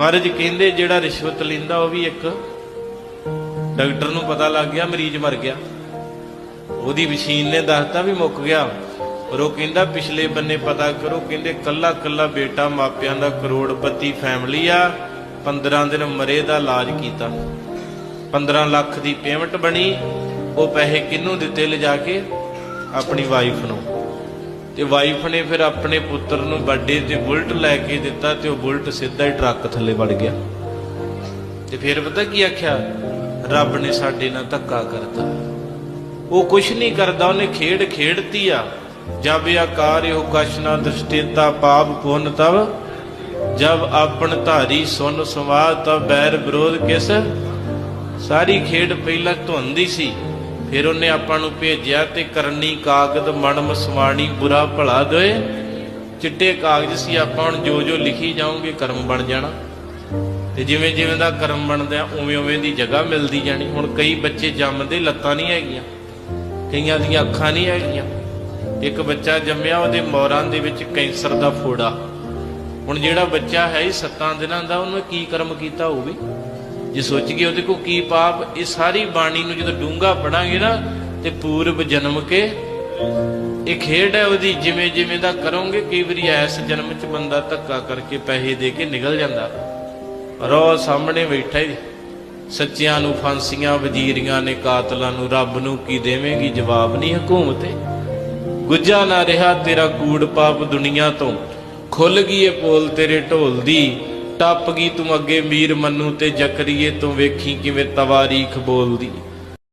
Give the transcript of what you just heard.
ਮਹਾਰਾਜ ਕਹਿੰਦੇ ਜਿਹੜਾ ਰਿਸ਼ਵਤ ਲੈਂਦਾ ਉਹ ਵੀ ਇੱਕ ਡਾਕਟਰ ਨੂੰ ਪਤਾ ਲੱਗ ਗਿਆ, ਮਰੀਜ਼ ਮਰ ਗਿਆ। ਉਹਦੀ ਮਸ਼ੀਨ ਨੇ ਦੱਸਤਾ ਵੀ ਮੁੱਕ ਗਿਆ। ਪਰ ਉਹ ਕਹਿੰਦਾ ਪਿਛਲੇ ਬੰਨੇ ਪਤਾ ਕਰੋ, ਕਹਿੰਦੇ ਕੱਲਾ ਕੱਲਾ ਬੇਟਾ ਮਾਪਿਆਂ ਦਾ ਕਰੋੜਪਤੀ ਫੈਮਿਲੀ ਆ 15 ਦਿਨ ਮਰੇ ਦਾ ਇਲਾਜ ਕੀਤਾ। 15 ਲੱਖ ਦੀ ਪੇਮੈਂਟ ਬਣੀ, ਉਹ ਪੈਸੇ ਕਿਹਨੂੰ ਦਿੱਤੇ ਲਿਜਾ ਕੇ? ਆਪਣੀ ਵਾਈਫ ਨੂੰ। ਤੇ ਵਾਈਫ ਨੇ ਫਿਰ ਆਪਣੇ ਪੁੱਤਰ ਨੂੰ ਬਰਥਡੇ ਤੇ ਬੁਲਟ ਲੈ ਕੇ ਦਿੱਤਾ ਤੇ ਉਹ ਬੁਲਟ ਸਿੱਧਾ ਹੀ ਟਰੱਕ ਥੱਲੇ ਵੜ ਗਿਆ। ਤੇ ਫਿਰ ਪਤਾ ਕੀ ਆਖਿਆ? ਰੱਬ ਨੇ ਸਾਡੇ ਨਾਲ ਧੱਕਾ ਕਰਤਾ। ਉਹ ਕੁਛ ਨਹੀਂ ਕਰਦਾ, ਉਹਨੇ ਖੇਡ ਖੇਡਤੀ ਆ। ਜਬ ਆਕਾਰ, ਇਹੋ ਕਸ਼ਨਾ, ਦ੍ਰਿਸ਼ਟੇਤਾ, ਪਾਪ, ਪੁੰਨ ਤਵ ਜਬ ਆਪਣ ਧਾਰੀ, ਸੁਨ, ਸਵਾਦ, ਤਬ ਬੈਰ ਵਿਰੋਧ ਕਿਸ? ਸਾਰੀ ਖੇਡ ਪਹਿਲਾਂ ਧੁੰਦੀ ਸੀ। ਫਿਰ ਉਹਨੇ ਆਪਾਂ ਨੂੰ ਭੇਜਿਆ ਤੇ ਕਰਨੀ ਕਾਗਦ ਮਨਮ ਸਵਾਣੀ ਬੁਰਾ ਭਲਾ ਦੋਏ। ਚਿੱਟੇ ਕਾਗਜ਼ ਸੀ, ਆਪਾਂ ਹੁਣ ਜੋ ਜੋ ਲਿਖੀ ਜਾਓਗੇ ਕਰਮ ਬਣ ਜਾਣਾ। ਤੇ ਜਿਵੇਂ ਜਿਵੇਂ ਦਾ ਕਰਮ ਬਣਦਾ, ਉਵੇਂ ਉਵੇਂ ਦੀ ਜਗ੍ਹਾ ਮਿਲਦੀ ਜਾਣੀ। ਹੁਣ ਕਈ ਬੱਚੇ ਜੰਮਦੇ, ਲੱਤਾਂ ਨਹੀਂ ਹੈਗੀਆਂ। ਕਈਆਂ ਦੀਆਂ ਅੱਖਾਂ ਨਹੀਂ ਹੈਗੀਆਂ। ਇੱਕ ਬੱਚਾ ਜੰਮਿਆ, ਉਹਦੇ ਮੋਰਾਂ ਦੇ ਵਿੱਚ ਕੈਂਸਰ ਦਾ ਫੋੜਾ। ਹੁਣ ਜਿਹੜਾ ਬੱਚਾ ਹੈ ਹੀ ਸੱਤਾਂ ਦਿਨਾਂ ਦਾ, ਉਹਨੇ ਕੀ ਕਰਮ ਕੀਤਾ ਹੋਵੇ ਜੇ ਸੋਚ ਗਏ ਉਹਦੇ ਕੋ ਕੀ ਪਾਪ, ਇਹ ਸਾਰੀ ਬਾਣੀ ਨੂੰ ਜਦੋਂ ਡੂੰਗਾ ਪੜਾਂਗੇ ਨਾ, ਤੇ ਪੂਰਬ ਜਨਮ ਕੇ ਇਹ ਖੇਡ ਹੈ ਉਹਦੀ, ਜਿਵੇਂ ਜਿਵੇਂ ਦਾ ਕਰੋਗੇ, ਕਈ ਵਾਰੀ ਐਸ ਜਨਮ ਚ ਬੰਦਾ ਧੱਕਾ ਕਰਕੇ ਪੈਸੇ ਦੇ ਕੇ ਨਿਕਲ ਜਾਂਦਾ। ਰੋ ਸਾਹਮਣੇ ਬੈਠਾ ਹੀ, ਸੱਚਿਆਂ ਨੂੰ ਫਾਂਸੀਆਂ, ਵਜ਼ੀਰੀਆਂ ਨੇ ਕਾਤਲਾਂ ਨੂੰ, ਰੱਬ ਨੂੰ ਕੀ ਦੇਵੇਂਗੀ? ਜਵਾਬ ਨਹੀਂ ਹਕੂਮਤੇ ਗੁੱਜਾ ਨਾ ਰਿਹਾ ਤੇਰਾ ਕੂੜ ਪਾਪ ਦੁਨੀਆ ਤੋਂ। ਖੁੱਲ ਗਈ ਏ ਪੋਲ ਤੇਰੇ ਢੋਲ ਦੀ ਟੱਪ ਗਈ ਤੂੰ ਅੱਗੇ ਮੀਰ ਮੰਨੂ ਤੇ ਜਕਰੀਏ ਤੂੰ ਵੇਖੀ ਕਿਵੇਂ ਤਵਾਰੀਖ ਬੋਲਦੀ।